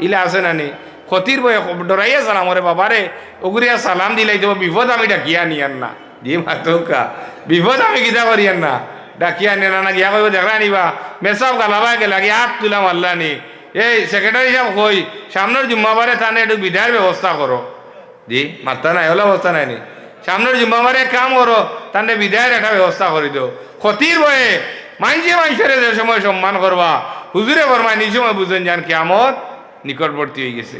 ইলা আছে নানি ক্ষতির বয়ে ডরাইয়া সালাম ওরে বাবারে ওগুরিয়া সালাম দিলাই দেবো বিপদ আমি ডাকিয়া নিয়ান না। দিয়ে মাতকা, বিপদ আমি কিতা করিয়ান না। ডাকিয়া নিয়ে না, গিয়া কইব দেখরা নিবা মেসাব গালাবা গেলা গিয়া হাত তুলাম আল্লাহ নি এই সেক্রেটারি সাহেব কই সামনের জুম্মাবারে তানে একটু বিদায়ের ব্যবস্থা করো জি মাত্রা নাই হলে অবস্থা নাই নি? সামনের জুম্মাবারে কাম করো তানে বিদায়ের একটা ব্যবস্থা করে দিও ক্ষতির বয়ে মাইনসে মাইনসের যে সময় সম্মান করবা হুজুরে ফরমায় নিজ সময় বুঝেন যান কেমত নিকটবর্তী হয়ে গেছে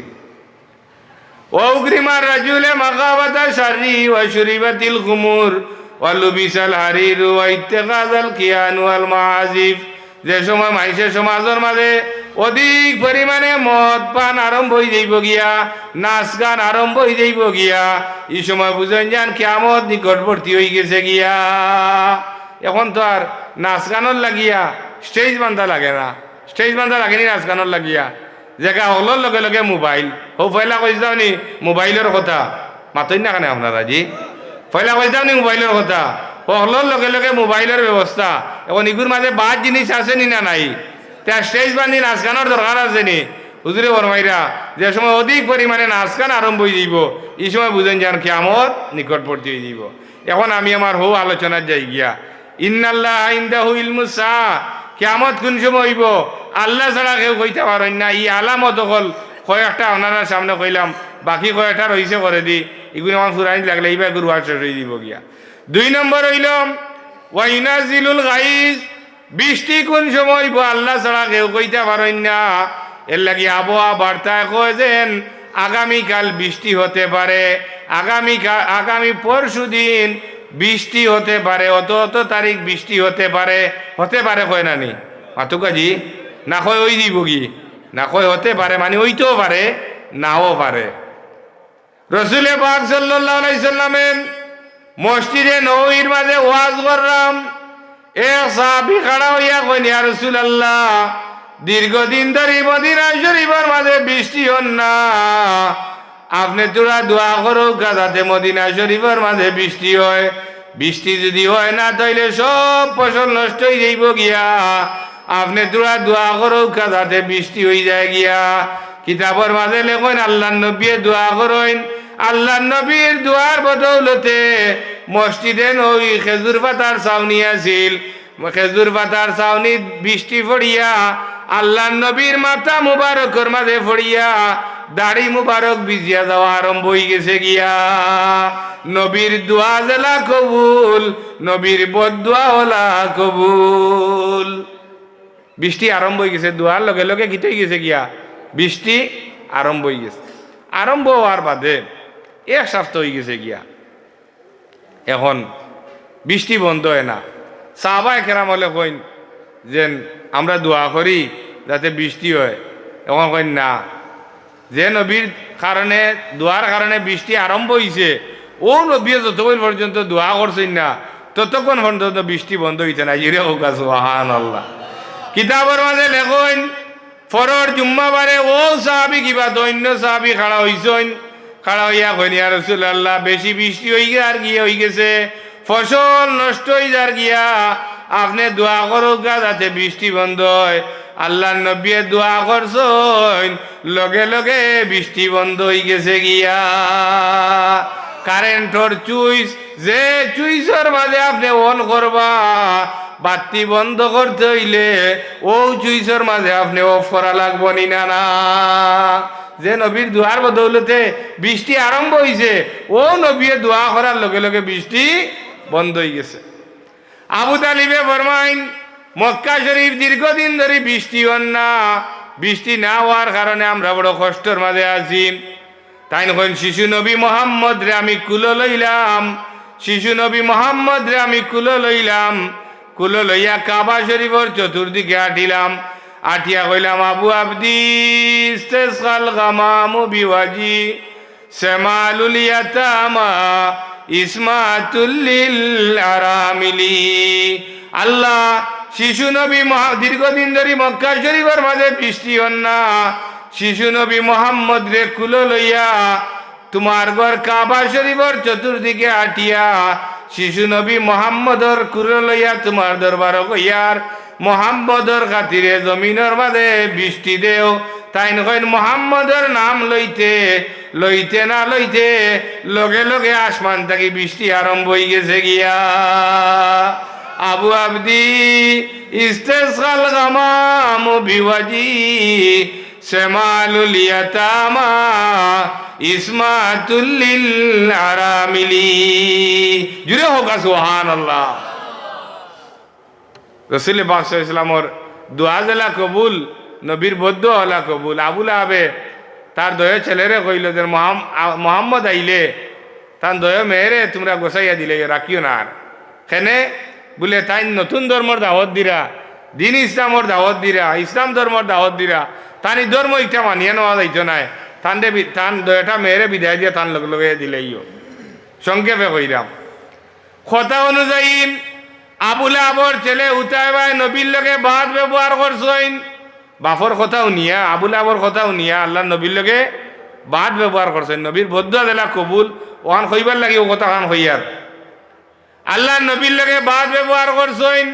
وأكرم الرجل مقابة شره وشربت الخمور ولبس الحرير واتخذ الكيان والمعازف যে সময় মানুষের সমাজের মাঝে অধিক পরিমাণে মদ পান আরম্ভ হয়ে যাইব গিয়া নাচ গান আরম্ভ হয়ে যাইব গিয়া এই সময় বুঝেন যান কেমত নিকটবর্তী হয়ে গেছে গিয়া এখন তো আর নাচ গানের লাগিয়া স্টেজ বান্ধা লাগে না। স্টেজ বান্ধা লাগেনি নাচ গানের লাগিয়া। জেগা হলোর লগে লগে মোবাইল ও পয়লা কইস দাও নি মোবাইলের কথা। মাতই না কেন আপনারা জি পয়লা কইস দাও নি মোবাইলের কথা। হলোর লগে লগে মোবাইলের ব্যবস্থা এখন ইগুর মাঝে বাদ জিনিস আছে নি না নাই? তা স্টেজ বান্ধি নাচ গানের দরকার আছে নি? হুজুরে বরমাইরা যে সময় অধিক পরিমাণে নাচ গান আরম্ভ হয়ে যাইব এই সময় বুঝেন যান কেমত নিকটবর্তী হয়ে যাইব এখন আমি আমার হৌ আলোচনার যাই গিয়া ইন্নাল্লাহ ইন্দাহু ইলমুসা কেমত কোন সময় হইব? আল্লাহ ছাড়া কেউ কইতে পারেন না। ই আলামত হল কয়েকটা ওনারা সামনে কইলাম। বাকি কয়েকটা রইছে করে দি। এগুলো আমার ফুরাইন লাগলে এইবার গুরু শেষ হয়ে দিব গিয়া। দুই নম্বর হইল ওয়াইনাজিলুল গাইজ। বৃষ্টি কোন সময় আল্লাহ ছাড়া কেউ কইতে পারেন না। এর লাগি আবহাওয়া বার্তায় কয় যেন, আগামীকাল বৃষ্টি হতে পারে। আগামীকাল, আগামী পরশু দিন বৃষ্টি হতে পারে, অত অত তারিখ বৃষ্টি হতে পারে হতে পারে কয় নানি? মাতুকাজি না কয় ওই দিব কি? না কয় হতে পারে মানে ওইতেও পারে, নাও পারে। রসুলে পাক সাল্লামে মসজিদে নবীর মাঝে ওয়াজ করলাম। এক সাহাবী খাড়া হইয়া কইন ইয়া রাসূলুল্লাহ, দীর্ঘদিন ধরে মদিনা শরীফের মাঝে বৃষ্টি হন না। আপনি তোরা দোয়া করো যাতে মদিনা শরীফের মাঝে বৃষ্টি হয়। বৃষ্টি যদি হয় না, তাইলে সব ফসল নষ্ট হয়ে যাইব গিয়া। আপনি তোরা দোয়া করো যাতে বৃষ্টি হয়ে যায় গিয়া। কিতাবর মাঝে লেখেন, আল্লাহ নবী দোয়া করেন। আল্লাহ নবীর দোয়ার বদৌলতে মসজিদে নই খেজুর পাতার ছাউনি আছিল। খেজুর পাতার ছাউনি বৃষ্টি পড়িয়া আল্লাহ নবীর মাথা মুবারকর মাঝে পড়িয়া দাড়ি মুবারক বিজিয়া যাওয়া আরম্ভ হয়ে গেছে গিয়া। নবীর দোয়া জেলা কবুল, নবীর বদুয়া হলা কবুল। বৃষ্টি আরম্ভ হয়ে গেছে, দোয়ার লগে লগে গীতে গেছে গিয়া। বৃষ্টি আরম্ভ হয়ে গেছে। আরম্ভ হওয়ার বাদে এক সপ্তাহ হয়ে গেছে গিয়া। এখন বৃষ্টি বন্ধ হয় না। সাহবায় কেরাম হলে কইন যে আমরা দোয়া করি যাতে বৃষ্টি হয়। এখন কইন, না। যে নবীর কারণে দোয়ার কারণে বৃষ্টি আরম্ভ হয়েছে ও নবী যতক্ষণ পর্যন্ত দোয়া করছেন না ততক্ষণ পর্যন্ত বৃষ্টি বন্ধ হইতে না ইরে হোক সুহান আল্লাহ কিতাবের মাঝে লেখন ফরর জুম্মাবারে ও সাহাবি কিবা দৈন্য সাহাবি খাড়া হইছেন খাড়া হইয়া কইনিয়া রসুল আল্লাহ বেশি বৃষ্টি হয়ে গিয়ে আর গিয়ে হয়ে গেছে ফসল নষ্ট হয়ে যার গিয়া আপনি দোয়া করুক গা, যাতে বৃষ্টি বন্ধ হয়। আল্লাহ নবী দোয়া করছেন, লগে লগে বৃষ্টি বন্ধ হয়ে গেছে গিয়া। কারেন্টর চুইস, যে চুইসের মাঝে আপনি অন করবা, বাতি বন্ধ করতে হইলে ও চুইসের মাঝে আপনি অফ করা লাগবো নি না না। যে নবীর দোয়ার বদৌলতে বৃষ্টি আরম্ভ হয়েছে ও নবী দোয়া করার লগে লগে বৃষ্টি বন্ধ হয়ে গেছে। আবু তালিবে ফরমাইন, মক্কা শরীফ দীর্ঘদিন ধরে বৃষ্টি না। বৃষ্টি না হওয়ার কারণে আমরা বড় কষ্টের মাঝে আছি। তাই নখন শিশু নবী মোহাম্মদ রে আমি কুলো লইলাম। শিশু নবী মোহাম্মদ রে আমি কুলো লইলাম। কুলো লইয়া কাবা শরীফর চতুর্দিকে আটিলাম। আটিয়া কইলাম আবু আবদি, ইস্তেসকাল গামামু বিওয়াজি। সেমালুল ইয়াতামা ইসমাতুল্লিল আরামিলি। আল্লাহ শিশু নবী দীর্ঘদিন ধরে মক্কা শরীফের মাঝে বৃষ্টি না। শিশু নবী মোহাম্মদ রে কুলো লইয়া তোমার ঘর কাবা শরীফর চতুর্দিকে আটিয়া, শিশু নবী মোহাম্মদর কুলো লইয়া তোমার দরবার কইয়ার মোহাম্মদর খাতিরে জমিনের মাঝে বৃষ্টি দেও। তাই নয় মোহাম্মদর নাম লইতে লইতে না লইতে লগে লগে আসমান থাকি বৃষ্টি আরম্ভ হয়ে গেছে গিয়া। আবু আবদি ইস্তেসাল গামাম বিওয়াজি সেমালুল ইয়াতামা আরামিলি। জুড়ে হোক সুবহানাল্লাহ। রসুল বাদশাহ ইসলামর দোয়া জেলা কবুল, নবীর বদ্ধ হলা কবুল। আবুল আবে তার দয় ছেলেরে কইল যে মোহাম্মদ আইলে তার দয় মেয়েরে তোমরা গোসাইয়া দিলে, রাখিও না আর। কেনে বলে, তাই নতুন ধর্মর দাওয়াত দিরা, দিন ইসলামর দাওয়াত দিরা, ইসলাম ধর্মর দাওয়াত দিরা, তানি ধর্ম ইটা মানিয়ে নেওয়া যাইতো নাই। তানরে বি- তান দয়টা মেয়েরে বিদায় দিয়ে তান লগে লগে দিলেইও। সংক্ষেপে কইরাম। কথা অনুযায়ী আবুল আবর ছেলে উতাই ভাই নবীর লগে বাদ ব্যবহার করছেন বাফর কথা উনিয়া আবুল আবর কথা উনিয়া আল্লাহ নবীর লগে বাদ ব্যবহার করছেন নবীর বদ্ধ দিলা কবুল ওখান কইবার লাগে ও কথা খান হইয়ার আল্লাহ নবীর লগে বাদ ব্যবহার করছেন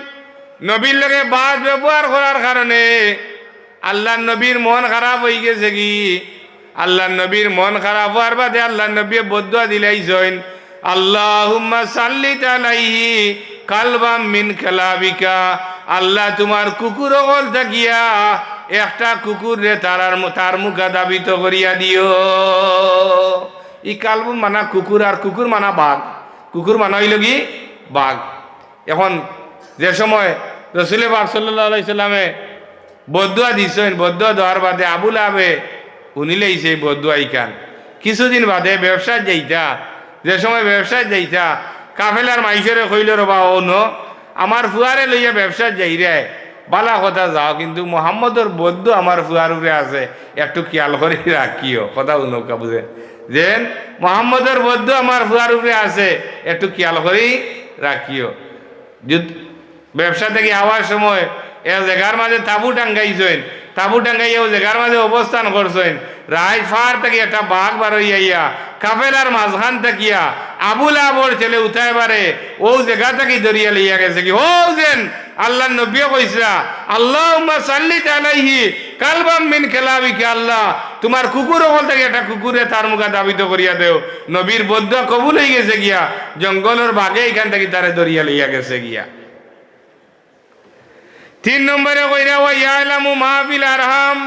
নবীর লগে বাদ ব্যবহার করার কারণে আল্লাহ নবীর মন খারাপ হয়ে গেছে কি? আল্লাহ নবীর মন খারাপ হওয়ার বাদে আল্লাহ নবী বদ্ধ দিলাইছেন আল্লাহুম্মা সাল্লিত আলাইহি কালবাম মিন খেলাবিকা। আল্লাহ তোমার কুকুর অকল থাকিয়া একটা কুকুর রে তারার তার মুখা দাবিত করিয়া দিও। ই কালবুম মানা কুকুর আর কুকুর মানা বাঘ। কুকুর মানা হইল কি? বাঘ। এখন যে সময় রসুল সাল্লামে বদুয়া দিছেন, বদুয়া দেওয়ার বাদে আবুল আবে উনিলেই সেই বদুয়া ইখান কিছুদিন বাদে ব্যবসায় যাইতা, যে সময় ব্যবসায় যাইতা কাফেলার মাইসরে কইল রবা ও ন, আমার ফুয়ারে লইয়া ব্যবসায় যাই রে, বালা কথা যাও, কিন্তু মোহাম্মদর বদ্ধ আমার ফুয়ার উপরে আছে, একটু খেয়াল করে রাখিও, কথা নৌকা বুঝে যেন মোহাম্মদের বদ্ধ আমার ফুয়ার উপরে আছে, একটু খেয়াল করেই রাখিও। ব্যবসা থেকে আওয়ার সময় এ জায়গার মাঝে তাবু টাঙ্গাইছেন তাবু টাঙ্গাইয়া ও জায়গার মাঝে অবস্থান করছেন। রায় ফার থেকে একটা বাঘ বার হইয়া কাফেলার মাঝখান থাকিয়া আবুল আবর ছেলে উঠায় পারে ও জায়গা থেকে দরিয়া লইয়া গেছে কি? ও যেন আল্লাহ নবীও কইসা আল্লাহ সাল্লিত আলাইহি কালবাম মিন খেলাবিকে আল্লাহ, তোমার কুকুর হল থেকে একটা কুকুরে তার মুখা দাবিত করিয়া দেও। নবীর বদ্ধ কবুল হয়ে গেছে গিয়া, জঙ্গলের বাঘে এখান থেকে তারে দরিয়া লইয়া গেছে গিয়া। তিন নম্বরে কইরা ওয়া ইয়ালামু মাহফিল আরহাম।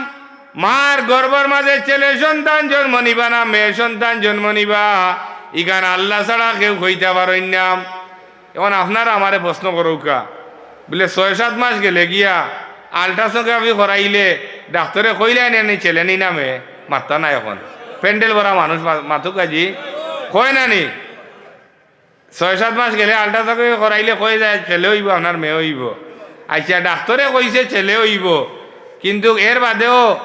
মার গর্বর মাঝে ছেলে সন্তান জন্ম নিবা না, মেয়ে সন্তান জন্ম নিবা। ইখান আল্লাহ ছাড়া কেউ কইতে পারেন না। এখন আপনারা আমারে প্রশ্ন করুকা বলে ছয় সাত মাস গেলে গিয়া আল্ট্রাসোগ্রাফি করাইলে ডাক্তারে কইলেন নি ছেলে নি না মেয়ে। মাত্তা না এখন। প্যান্ডেল ভরা মানুষ মাথুক কাজি কয় না নি? ছয় সাত মাস গেলে আল্ট্রাসোগ্রাফি করাইলে কই যায়, ছেলে হইব, আপনার মেয়ে হইব। আচ্ছা ডাক্তরে কইছে ছেলে হইব। কিন্তু এর বাদেও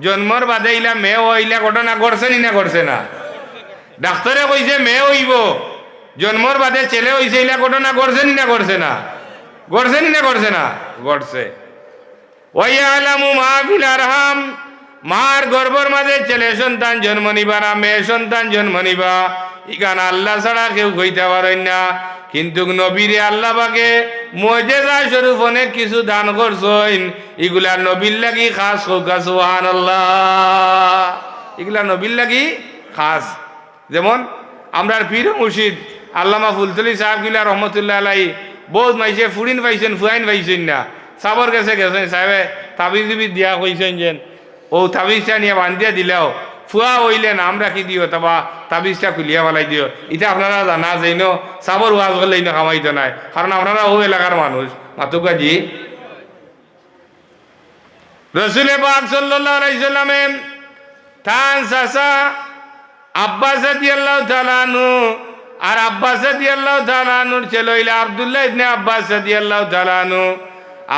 জন্মর বাদে ইলা মেয়ে হইলা ঘটনা ঘটছে নি ঘটছে না? ডাক্তরে কইছে মেয়ে হইব। জন্মর বাদে ছেলে হইছে ইলা ঘটনা ঘটছে নি না ঘটছে না? ঘটছে নি না ঘটছে না? ঘটছে। ওয়াইয়ালামু মাহফিল আরহাম। মার গর্ভর মাঝে ছেলে সন্তান জন্ম নিবা না, মেয়ে সন্তান জন্ম নিবা। ইখান আল্লাহ ছাড়া কেউ কইতে পারেন না। কিন্তু নবীরে আল্লাহ পাকে মজেজা স্বরূপ অনেক কিছু দান করছেন। এগুলা নবীর লাগি খাস হোক আল্লাহ এগুলা নবীর লাগি খাস। যেমন আমরার পীর মুর্শিদ আল্লামা ফুলতলি সাহেব গিলা রহমতুল্লাহ আলাই বহুত মাইছে, ফুরিন পাইছেন, ফুয়াইন পাইছেন না। সাবর গেছে গেছেন সাহেবে, তাবিজ দিয়া কইছেন যেন, ও তাবিজটা নিয়ে বান্ধিয়া দিলেও। ফুয়া হইলে নাম রাখি দিও? তাবা তাবিজটা খুলিয়া ফেলাই দিও। এটা আপনারা জানা যাই ন সাবর ওয়াজ করলে ইনো কামাইতো নাই। কারণ আপনারা ও এলাকার মানুষ। মাতুকাজি রসুলে পাক সাল্লামে থান সাসা আব্বাস রাদিয়াল্লাহু তাআলা আনহু আর আব্বাস রাদিয়াল্লাহু তাআলা আনহুর ছেলে হইলে আব্দুল্লাহ ইবনে আব্বাস রাদিয়াল্লাহু তাআলা আনহু।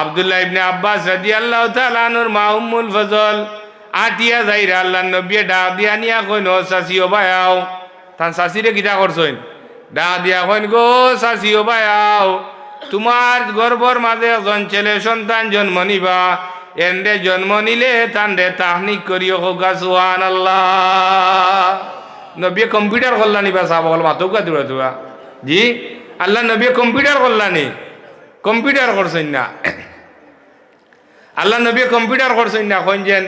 আব্দুল্লাহ ইবনে আব্বাস রাদিয়াল্লাহু তাআলা আনহুর মা উম্মুল ফজল। আটিয়া যাইরা আল্লাহ নবী ডাক দিয়া নিয়া কইন, ও সাসি ও ভাইয়াও তান সাসিরে কিটা করছইন ডাক দিয়া কইন, গো সাসি ও ভাইয়াও তোমার গর্ভর মাঝে একজন ছেলে সন্তান জন্ম নিবা এন্ডে জন্ম নিলে তান তান্ডে তাহনিক করিও হোকা সুহান আল্লাহ নবী কম্পিউটার করলানি বা সাহ বল মাতৌকা দূরা দূরা জি, আল্লাহ নবী কম্পিউটার করলানি কম্পিউটার করছেন না। আল্লাহ নবী কম্পিউটার করছেন না এখন যেন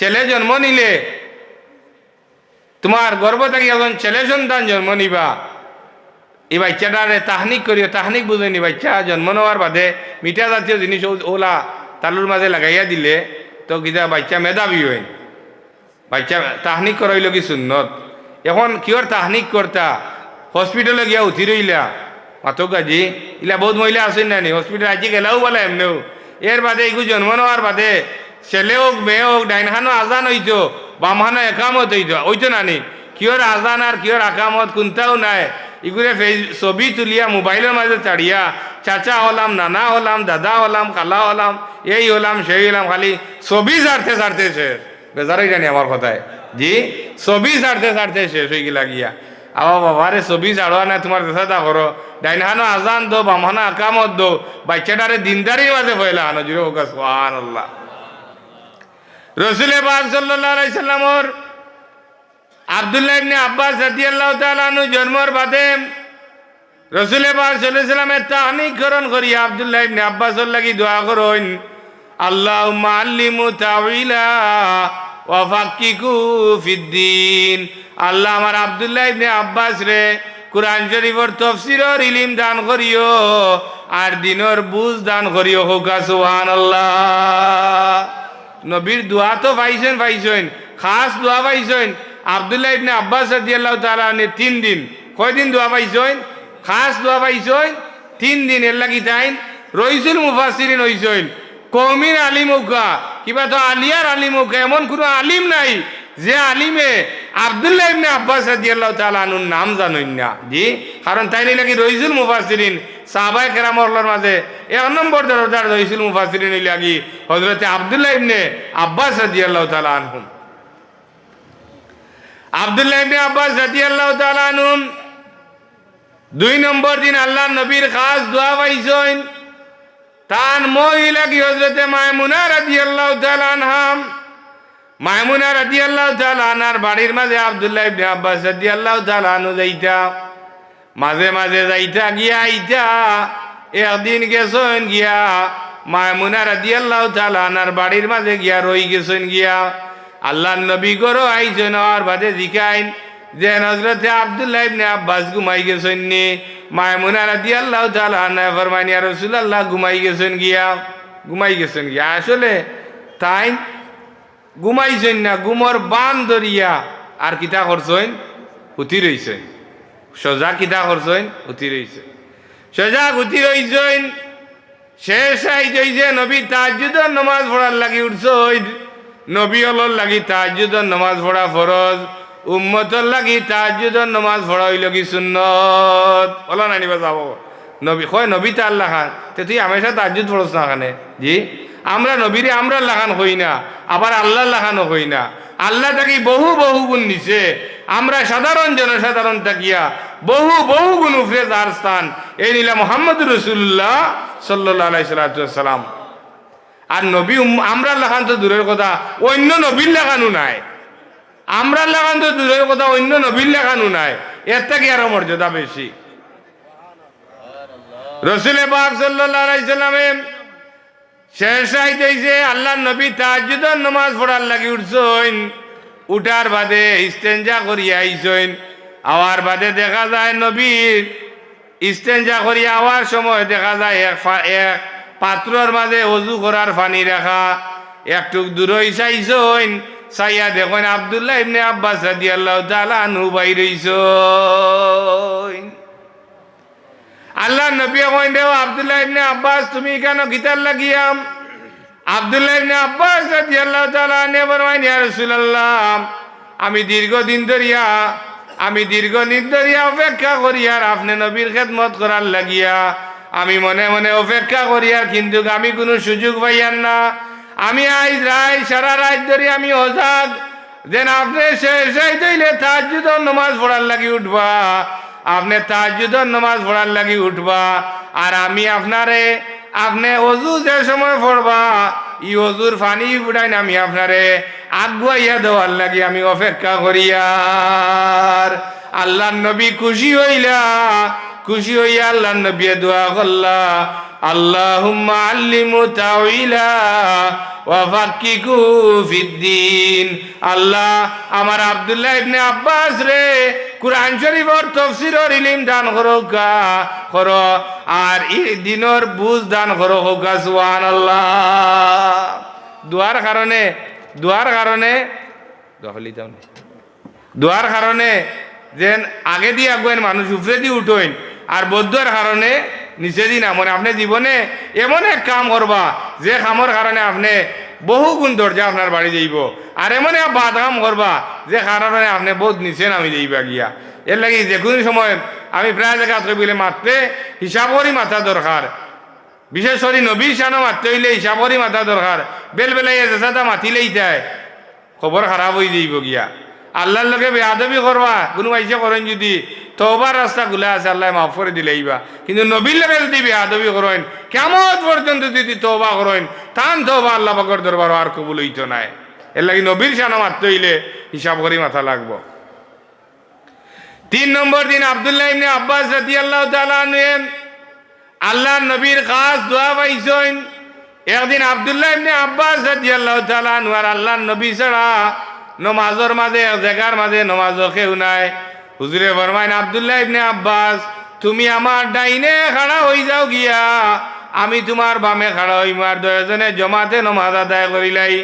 ছেলে জন্ম নিলে, তোমার গর্ব থাকি এখন ছেলে সন্তান জন্ম নিবা। এই বাচ্চাটারে তাহনিক করিও, তাহনিক বুঝেনি বাচ্চা জন্ম নেওয়ার বাদে মিঠা জাতীয় জিনিস ওলা তালুর মাঝে লাগাইয়া দিলে, তো কিতা বাচ্চা মেধাবী হয় বাচ্চা তাহনিক করাইল কি সুন্নত? এখন কিয়র তাহনিক করতা হসপিটালে গিয়া উঠি রইলা মাতো কাজি, ইলা বহুত মহিলা আছেন না নি হসপিটাল আজি গেলাও বলে এমনেও। এর বাদে এগু জন্ম নেওয়ার বাদে ছেলে হোক মেয়ে হোক ডাইনখানো আজান হইতো বামহানো একামত হইতো হইতো নানি। কিয়র আজান আর কিয়র আকামত, কোনটাও নাই। ফেস ছবি তুলিয়া মোবাইলের মাঝে চাড়িয়া চাচা হলাম, নানা হলাম, দাদা হলাম, কালা হলাম, এই হলাম, সেই হলাম, খালি ছবি ছাড়তে ছাড়তে শেষ। বেজারই জানি আমার কথায় জি ছবি ছাড়তে ছাড়তে শেষ হয়ে গেলা গিয়া। আবার বাবারে ছবি ছাড়োয়া না তোমার চেষ্টা করো ডাইনহানো আজান দো, বামহানো আকামত দো বাচ্চাটারে দিনদারির মাঝে ফয়লা জুড়ে হোক সোহান আল্লাহ রসুল পাক সাল্লাল্লাহু আলাইহি সাল্লামর আব্দুল্লাহ ইবনে আব্বাস রাদিয়াল্লাহু তাআলা আনহু জন্মর বাদে রসুল আলাইহি সাল্লামের তাহনিকরণ করি আব্দুল্লাহ ইবনে আব্বাসর লাগি দোয়া করুন, আল্লাহুম্মা আল্লিমু তাউইলা ওয়া ফিদ্দিন আল্লাহ আমার আব্দুল্লাহ ইবনে আব্বাস রে, কোরআন শরীফর তফসিরর ইলিম দান করিও আর দিনর বুঝ দান করিও। হোকা সুবহানাল্লাহ। নবীর দোয়া তো পাইছেন পাইছেন। খাস দোয়া পাইছেন। আবদুল্লাহ ইবনে আব্বাস রাদিয়াল্লাহু তাআলা নে তিন দিন। কয়দিন দোয়া পাইছেন? খাস দোয়া পাইছেন? তিন দিন। এর লাগি তাইন রইসুল মুফাসসিরিন হইছেন। কৌমির আলিম কিবা তো আলিয়ার আলিম এমন কোনো আলিম নাই যে আলিমে আবদুল্লাহ ইবনে আব্বাস রাদিয়াল্লাহু তাআলা আনুর নাম জানেন না। জি? কারণ তাই লাগি রইসুল মুফাসসিরিন সাহাবাই কেরামর মাঝে এক নম্বর দরজার রইসুল মুফাসসিরিন লাগি হযরতে আব্দুল্লাহ ইবনে আব্বাস রাদিয়াল্লাহু তাআলা আনহুম। আব্দুল্লাহ ইবনে আব্বাস রাদিয়াল্লাহু তাআলা আনহুম, দুই নম্বর দিন আল্লাহ নবীর খাস দোয়া পাইছেন। তান মহিলা কি হজরতে মায়মুনা রাদিয়াল্লাহু তাআলা আনহাম মায়মুনা রাদিয়াল্লাহু তাআলা আনার বাড়ির মাঝে আব্দুল্লাহ ইবনে আব্বাস রাদিয়াল্লাহু তাআলা আনহু যাইতা। মাঝে মাঝে যাইতা, গিয়া আইতা। একদিন গেছেন গিয়া মায়মুনা রাদিয়াল্লাহু তাআলা আনার বাড়ির মাঝে গিয়া রই গেছেন গিয়া। আল্লাহ নবী গরো আইছেন, আর বাদে জিকাইন যে হজরতে আবদুল্লাহ ইবনে আব্বাস ঘুমাই গেছেন নি। মায়মুনা রাদিয়াল্লাহু আল্লাহ আনা ফরমানি ইয়া রাসূলুল্লাহ, ঘুমাই গেছেন গিয়া। ঘুমাই গেছেন গিয়া। আসলে তাই ঘুমাইছেন না, ঘুমর বান ধরিয়া আর কিতা করছেন উঠি রইছেন সোজা কিতা করছেন উঠি রইছে সোজা উঠি রইছেন শেষ আইজ হইছে নবী তাজ্জুদর নমাজ পড়ার লাগি উঠছইন নবী হলর লাগি তাজ্জুদর নমাজ পড়া ফরজ উম্মতর লাগি তাজ্জুদর নমাজ পড়া হইল কি সুন্নত। বলো না নিবা যাব। নবী হয় নবী তা আল্লাহ তে তুই হামেশা তাজ্জুদ পড়স না খানে জি আমরা নবীরে আমরা লাগান হই না আবার আল্লাহ লাগানো হই না। আল্লাহ তাকে বহু বহু গুণ নিছে আমরা সাধারণ জনসাধারণ থাকিয়া বহু বহু গুণ উফরে তার স্থান এই নিলা মোহাম্মদ রসুল্লাহ সাল্লাহ সাল্লাম আর নবী আমরা লাগান তো দূরের কথা অন্য নবীর লাগানো নাই। আমরা লাগান তো দূরের কথা অন্য নবীর লাগানো নাই। এর থেকে আরও মর্যাদা বেশি। রসুলে পাক সাল্লাহ সাল্লামে শেষ আইতেছে আল্লাহ নবী তাজ্জুদর নমাজ পড়ার লাগি উঠছইন উঠার বাদে ইস্তেঞ্জা করিয়া আইসইন আওয়ার বাদে দেখা যায় নবীর ইস্তেঞ্জা করিয়া আওয়ার সময় দেখা যায় এক এক পাত্রর মাঝে অজু করার পানি রাখা। একটু দূরই চাইছইন চাইয়া দেখুন আবদুল্লাহ ইবনে আব্বাস রাদিয়াল্লাহু তাআলা আনহু বাইরইছইন আল্লাহ নবী কইন দেও, আব্দুল্লাহ ইবনে আব্বাস, তুমি কেন গীতার লাগিয়াম? আব্দুল্লাহ ইবনে আব্বাস রাদিয়াল্লাহু তাআলা আনহু ফরমাইন ইয়া রাসূলুল্লাহ, আমি দীর্ঘদিন ধরিয়া, আমি দীর্ঘদিন ধরিয়া অপেক্ষা করি আর আপনি নবীর খেদমত করার লাগিয়া। আমি মনে মনে অপেক্ষা করি আর কিন্তু আমি কোনো সুযোগ পাইয়ান না। আমি আজ রায়, সারা রাত ধরে আমি অজাগ। যেন আপনি শেষ হইলে তাজ্জুদর নমাজ পড়ার লাগি উঠবা। আপনি তাজ্জুদর নামাজ পড়ার লাগি উঠবা, আর আমি আপনারে, আপনি অজু যে সময় পড়বা, ই অজুর ফানি ফুটাইন আমি আপনারে আগুয়াইয়া দেওয়ার লাগি আমি অপেক্ষা করিয়া। আল্লাহ নবী খুশি হইলা, খুশি হইয়া আল্লাহ নবী দোয়া করলা আল্লাহুম্মা আল্লিমু তাউইলা ওয়া ফাক্কিকু ফিদ্দিন। আল্লাহ আমার আব্দুল্লাহ ইবনে আব্বাস রে, কুরআন শরীফর তফসিরর ইলম দান করোকা করো। আর এই দিনর বুঝ দান করো হোকা সুবহানাল্লাহ। দুয়ার কারণে দুয়ার কারণে, দখলি না। দোয়ার কারণে, যেন আগে দিয়ে আগুয়েন মানুষ উপরে দিয়ে উঠোইন আর কারণে নিচে দিন মনে আপনি জীবনে এমন এক কাম করবা যে কামর কারণে আপনি বহু গুণ দরজা আপনার বাড়ি যাইব। আর এমন এক বাদ কাম করবা যে কারণে আপনি বহুত নিচে নামি যাইবা গিয়া। এর লাগি যে কোনো সময় আমি প্রায় জায়গা বলে মারতে হিসাব করি মাথা দরকার বিশেষ করে নবীর সানো মারতে হইলে হিসাব করি মাথা দরকার বেল বেলাইয়া যেসাটা মাতিলেই যায় খবর খারাপ হয়ে যাইব গিয়া। আল্লাহর লগে বেয়াদবি করবা, কোনো আইসে করেন যদি তোবার রাস্তা গুলা আছে, আল্লাহ মাফ করে দিলেইবা কিন্তু নবীর লগে যদি বেয়াদবি করেন কেমন পর্যন্ত যদি তোবা করেন তান তোবা আল্লাহ পাকর দরবার আর কবুল হইতো নাই। এর লাগি নবীর সানা মারতে হইলে হিসাব করি মাথা লাগবো। তিন নম্বর দিন আবদুল্লাহ ইবনে আব্বাস রাদিয়াল্লাহু তাআলা আনহু আল্লাহ নবীর খাস দোয়া পাইছেন। একদিন আবদুল্লাহ ইবনে আব্বাস রাদিয়াল্লাহু আল্লাহ আর আল্লাহ নবী ছাড়া নমাজের মাঝে এক জায়গার মাঝে নমাজও কেউ নাই। হুজুরে ফরমাইন, আবদুল্লাহ ইবনে আব্বাস, তুমি আমার ডাইনে খাড়া হই যাও গিয়া। আমি তোমার বামে খাড়া হইম আর দয়জনে জমাতে নমাজ আদায় করিলাই।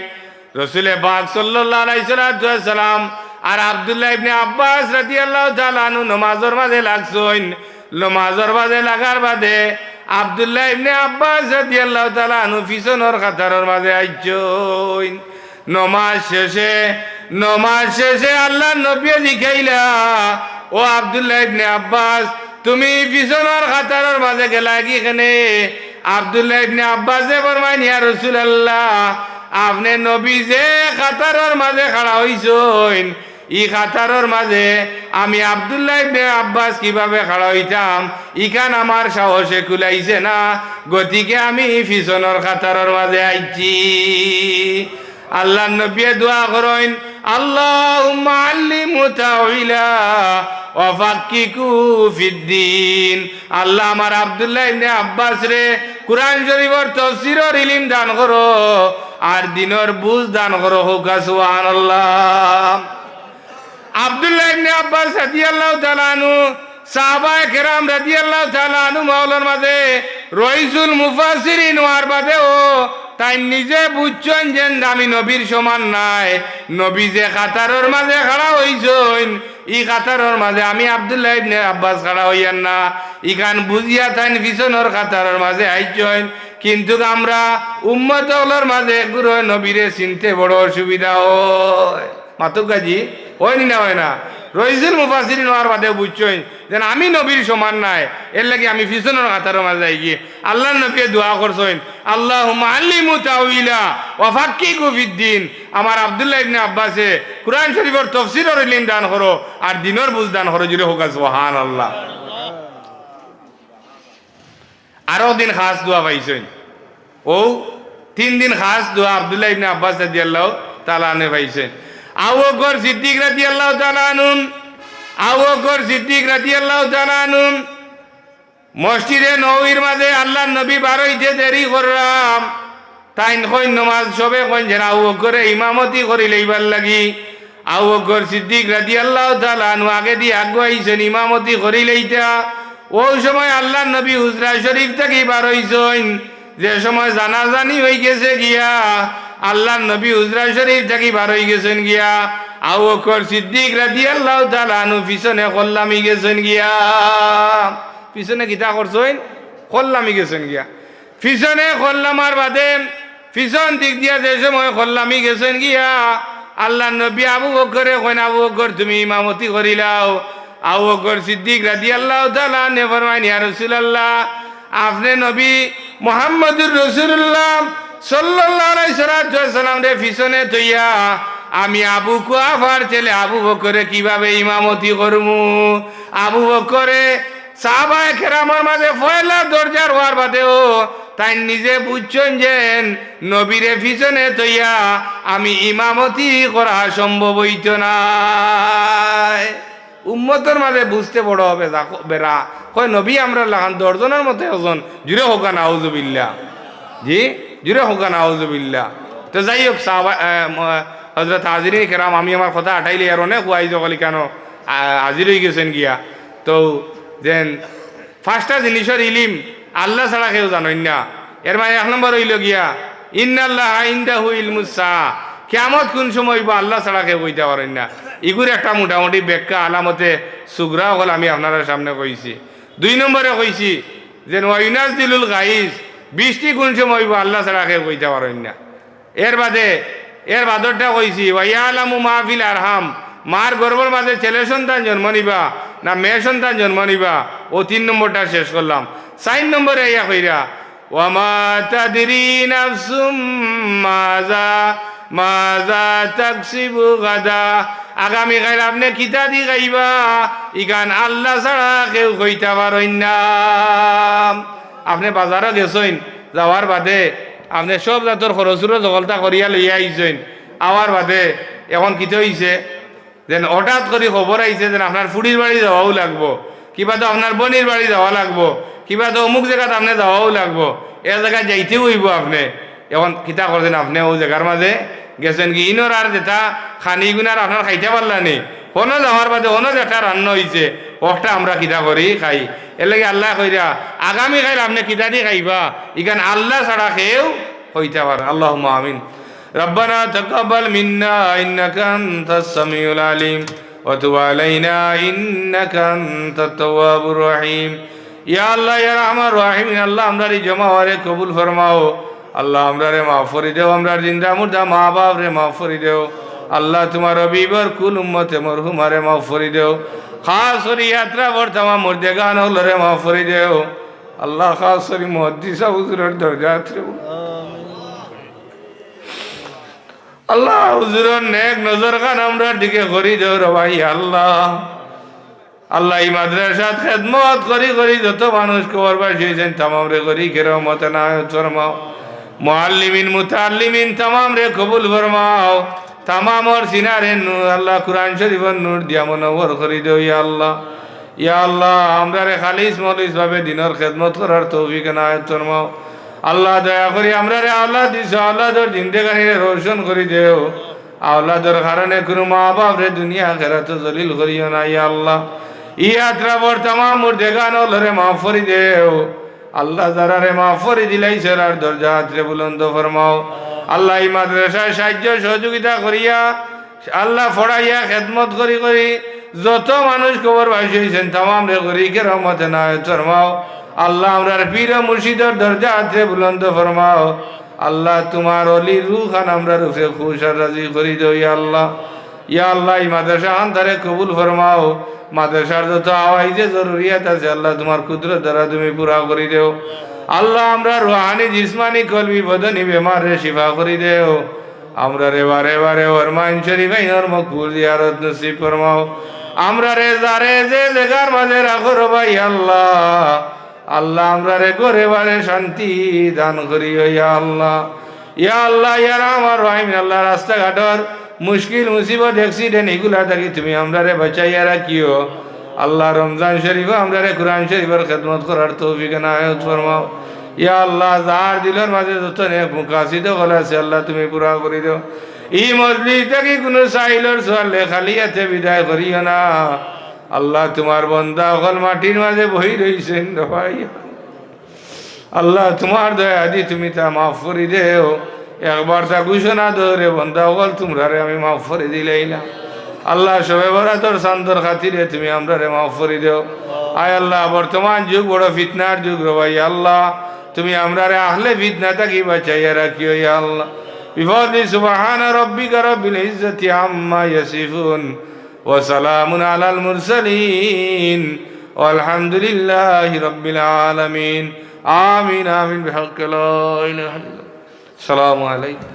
রসুলে আলাইহি সাল্লাম আর আব্দুল্লাহ ইবনে আব্বাস রাদিয়াল্লাহু তাআলা আনহু নমাজের মাঝে লাগছইন নমাজের মাঝে লাগার বাদে আব্দুল্লাহ ইবনে আব্বাস রাদিয়াল্লাহু তাআলা আনহু পিছনের কাতারের মাঝে আইছইন নমাজ শেষে নমাজ শেষে আল্লাহ নবী জিখাইলা, ও আব্দুল্লাহ ইবনে আব্বাস, তুমি পিছনের কাতারের মাঝে গেলা কি কেনে আব্দুল্লাহ ইবনে আব্বাসে ফরমাইন ইয়া আল্লাহ আপনি নবী যে কাতারের মাঝে খাড়া হইছেন, ই কাতারের মাঝে আমি আব্দুল্লাহ ইবনে আব্বাস কীভাবে খাড়া হইতাম? ইখান আমার সাহসে কুলাইছে না, গতিকে আমি পিছনের কাতারের মাঝে আইছি। আল্লাহ নবী দোয়া করেন আল্লাহ আল্লিমু তাউইলা ওয়াফাক্কিকু ফিদ্দিন আল্লাহ আমার আব্দুল্লাহ ইবনে আব্বাস রে, কুরআন শরীফের তাফসীরের ইলম দান করো, আর দিনের বুঝ দান করো হোক সুবহানাল্লাহ। আব্দুল্লাহ ইবনে আব্বাস রাদিয়াল্লাহু তাআলা আনহু, সাহাবায়ে কেরাম রাদিয়াল্লাহু তাআলা আনহু মাওলার মাঝে রইসুল মুফাসসিরিন ওয়ার বাদে ও তাই নিজে বুঝছেন যে আমি নবীর সমান নাই। নবী যে কাতারের মাঝে খাড়া হইছেন, ই কাতারের মাঝে আমি আব্দুল্লাহ ইবনে আব্বাস খাড়া হইয়ান না। ইখান বুঝিয়া তাই পিছনের কাতারের মাঝে আইছেন। কিন্তু আমরা উম্মত হলোর মাঝে গুরু নবীরে চিনতে বড় অসুবিধা হয়। মাতুক গাজি হয় না হয় না? রইজুল মুফাসির নোয়ার বাদে বুঝছই যেন আমি নবীর সমান নাই। এর লাগি আমি পিছনের কাতার মাঝে গিয়ে আল্লাহ নবী দোয়া করছেন আল্লাহ আল্লিমু তাউইলা ওয়াফাক্কি গুফিদ্দিন আমার আব্দুল্লাহ ইবনে আব্বাসে কুরআন শরীফের তফসিরের ইলম দান করো আর দিনের বুঝ দান করো, জুড়ে হোক সুবহানাল্লাহ। আরও দিন খাস দোয়া পাইছেন ও তিন দিন খাস দোয়া আব্দুল্লাহ ইবনে আব্বাস রাদিয়াল্লাহু তাআলা আনহু পাইছেন। আবু বকর সিদ্দিক রাদিয়াল্লাহু তাআলা আনহু আবু বকর সিদ্দিক রাদিয়াল্লাহু তাআলা আনহু মসজিদে নবীর মাঝে আল্লাহ নবী বারইতে দেরি করলাম। তাই কই নমাজ সবে কই যে আবু বকরে ইমামতি করি লইবার লাগি। আবু বকর সিদ্দিক রাদিয়াল্লাহু আল্লাহ আনহু আগে দিয়ে আগুয়াইছেন ইমামতি করি লইতা। ওই সময় আল্লাহ নবী হুজরা শরীফ থেকে বার হইছেন যে সময় জানাজানি হয়ে গেছে গিয়া আল্লাহ নবী হুজরা শরীফ থেকে বার হয়ে গেছেন গিয়া। আউ বকর সিদ্দিক রাদি আল্লাহ তালানু পিছনে কল্লামি গেছেন গিয়া। পিছনে গীতা করছেন? কল্লামি গেছেন গিয়া। পিছনে কল্লামার বাদে পিছন দিক দিয়া যে সময় কল্লামি গেছেন গিয়া আল্লাহ নবী আবু বকরে কইন, আবু বকর, তুমি ইমামতি করিলাও। আবু বকর সিদ্দিক রাদি আল্লাহ তালা নে ফরমাইন, ইয়া রাসূলুল্লাহ, আপনি নবী মোহাম্মদুর রসুল্লাহ সাল্লাম রে পিছনে তৈয়া আমি আবু কুয়াফার ছেলে আবু বকরে কীভাবে ইমামতি করমু? আবু বকরে সাহাবায় খেরামার মাঝে ফয়লা দরজার হওয়ার বাদেও তাই নিজে বুঝছেন যে নবীরে পিছনে তৈয়া আমি ইমামতি করা সম্ভব হইত না। উম্মতের মাঝে বুঝতে বড় হবে বেড়া। কয়, নবী আমরা লাগান, দশজনের মতো একজন। জুড়ে হোকা নাউজুবিল্লা জি? জুড়ে হোকা নাউজুবিল্লা তো যাই হোক হজরত হাজিরি কেরাম আমি আমার কথা আটাইলে আর অনেক হুয়াই জগলি কেন হাজির হয়ে গেছেন গিয়া তো দেন ফার্স্টটা জিনিসের ইলিম আল্লাহ ছাড়া কেউ জানেন না এর মানে এক নম্বর হইল গিয়া ইন্নাল্লাহ ইন্দাহু ইলমুসা কেমত কোন সময় হইব আল্লাহ ছাড়া কেউ কইতে পারেন না ইগুর একটা মোটামুটি ব্যাখ্যা আলামতে সুগ্রা হল আমি আপনার সামনে কইছি দুই নম্বরে কইছি যে ওয়াইনাজ দিলুল গাইস বৃষ্টি কোন সময় হইব, আল্লাহ ছাড়া কেউ কইতে পারেন না। এর বাদে, এর বাদরটা কইছি, ওয়াইয়ালামু মাহফিল আরহাম মার গর্বর মাঝে ছেলে সন্তান জন্ম নিবা, না মেয়ে সন্তান জন্ম নিবা, ও তিন নম্বরটা শেষ করলাম। চার নম্বরে ইয়া কইরা, ওয়ামা তাদরি নাফসুম মাজা মাজা তাকসিবু গাদা আগামী কাল আপনি কিতা দি গাইবা, ইগান আল্লাহ ছাড়া কেউ কইতা পারেন না। আপনি বাজারও গেছেন, যাওয়ার বাদে আপনি সব জাতর খরচুরো জগলতা করিয়া লইয়া আইছেন আওয়ার বাদে এখন কিতে হইছে যেন হঠাৎ করে খবর আইছে যেন আপনার ফুড়ির বাড়ি যাওয়াও লাগবো, কিবা তো আপনার বনির বাড়ি যাওয়া লাগবো, কিবা তো অমুক জায়গাত আপনি যাওয়াও লাগবো, এ জায়গায় যাইতেও হইব আপনি। এখন কিতা করছেন আপনি ও জায়গার মাঝে গেছেন কি ইনোর আর যেটা খানি গুনার আপনার খাইতে পারলানি কোনো যাওয়ার বাদে কোনো যেটা রান্না হইছে ওটা আমরা কিতা করি খাই এর লাগে আল্লাহ কইরা আগামী খাইলে আপনি কিতা দিয়ে খাইবা ইখান আল্লাহ ছাড়া খেয়েও হইতে পারে আল্লাহ আমিন ربنا تقبل منا إنك أنت السميع العليم وتب علينا إنك أنت التواب الرحيم يا الله يا رحمن الرحيم আল্লাহ আমরা রে জমা হরে কবুল ফরমাও আল্লাহ আমরা রে মাফ করে দেও আমরা জিন্দা মুর্দা মা বাপ রে মাফ করে দেও আল্লাহ তোমার অবিবর কুল উম্মতে মরহুমারে মাফ করে দেও। খাস করে ইয়াত্রা বর্তমা মুর্দে গান হল রে মাফ করে দেও। আল্লাহ খাস করে মহাদিসা হুজুরের দরজা আল্লাহ হুজুরের নেক নজর খান আমরা দিকে করি দেও রে ভাই, আল্লাহ। আল্লাহ এই মাদ্রাসাত খেদমত করি করি, যত মানুষ খবর পাইছেন তামাম রে করি, কেরমত না ফরমাও। মুআল্লিমিন মুতাল্লিমিন তামাম রে কবুল ফরমাও। তামামর সিনারে নূর, আল্লাহ কুরআন শরীফের নূর দিয়া মনোবর করি দেও, ইয়া আল্লাহ। ইয়া আল্লাহ, আমরা রে খালিস মলিস ভাবে দিনের খেদমত করার তৌফিক না ফরমাও। আল্লাহ দয়া করি, আমরা রে আল্লাহ দিস আল্লাহর জিন্দেগানি রোশন করি দেও। আল্লাহর কারণে কোনো মা বাপ রে দুনিয়া খেরাত জলিল করিও না, ইয়া আল্লাহ। ইয়াত্রা বর তামাম দেগান লরে মাফ করি দেও। আল্লাহ যারা রে মাফ করে দিলাই সেরার দরজা হাতরে বুলন্দ ফরমাও। আল্লাহ এই মাদ্রাসায় সাহায্য, সহযোগিতা করিয়া, আল্লাহ ফড়াইয়া খেদমত করি করি, যত মানুষ খবর ভাসিয়েছেন তামাম রে করি কে ফরমাও। আল্লাহ আমরার পীর মুর্শিদের দরজা হাতরে বুলন্দ ফরমাও। আল্লাহ তোমার অলি রুখান আমরা রুফে খুশ আর রাজি করি দেও, ইয়া আল্লাহ। ইয়া আল্লাহ এই মাদ্রাসা আন্তারে কবুল ফরমাও। মাদ্রাসার যত আওয়াইজে জরুরিয়াত আছে, আল্লাহ তোমার ক্ষুদ্র দ্বারা তুমি পুরা করে দেও। আল্লাহ আমরা রুহানি, জিসমানি, কলবি, বদনি, বেমারে শিফা করে দেও। আমরা রে বারে বারে ওর মাইন শরীফ আইনর মকবুল জিয়ারত নসিব ফরমাও। আমরা রে যারে যে জায়গার মাঝে রাখো ভাই আল্লাহ। আল্লাহ আমরা রে করে বারে শান্তি দান করি ইয়া আল্লাহ। ইয়া আল্লাহ ইয়া আমার রহিম আল্লাহ, রাস্তাঘাটর মুশকিল মুসিবত অ্যাক্সিডেন্ট এগুলা থাকি তুমি আমরা রে বাঁচাইয়া রাখিও। আল্লাহ রমজান শরীফ আমরা কোরআন শরীফের খেদমত করার তৌফিক নায়ত ফরমাও। ইয়া আল্লাহ, যার দিলের মাঝে যত নেক মুকাসিদ হল আছে, আল্লাহ, তুমি পুরা করে দাও। এই মজলিস থেকে কোনো সাইলর সোয়ালে খালি হাতে বিদায় করিও না। আল্লাহ, তোমার বন্দা অকল মাটির মাঝে বহি রইছেন ভাই। আল্লাহ, তোমার দয়া দি তুমি তা মাফ করে দেও। একবার তা ঘোষণা ধরে বন্ধা বল তোমরা আমি মাফ করে দিলেই না। আল্লাহ সবে বড় তোর শান্তর খাতিরে তুমি আমরা রে মাফ করে দেও আয় আল্লাহ বর্তমান যুগ বড় ফিতনার যুগ রে ভাই আল্লাহ তুমি আমরা রে আহলে ফিতনা থাকি বাঁচাইয়া রাখিও ইয়া আল্লাহ বিফদি সুবহান রব্বিকা রব্বিল ইজ্জতি আম্মা ইয়াসিফুন ওয়া সালামুন আলাল মুরসালিন والحمد لله رب العالمين آمين آمين بحق لا إله إلا الله السلام عليكم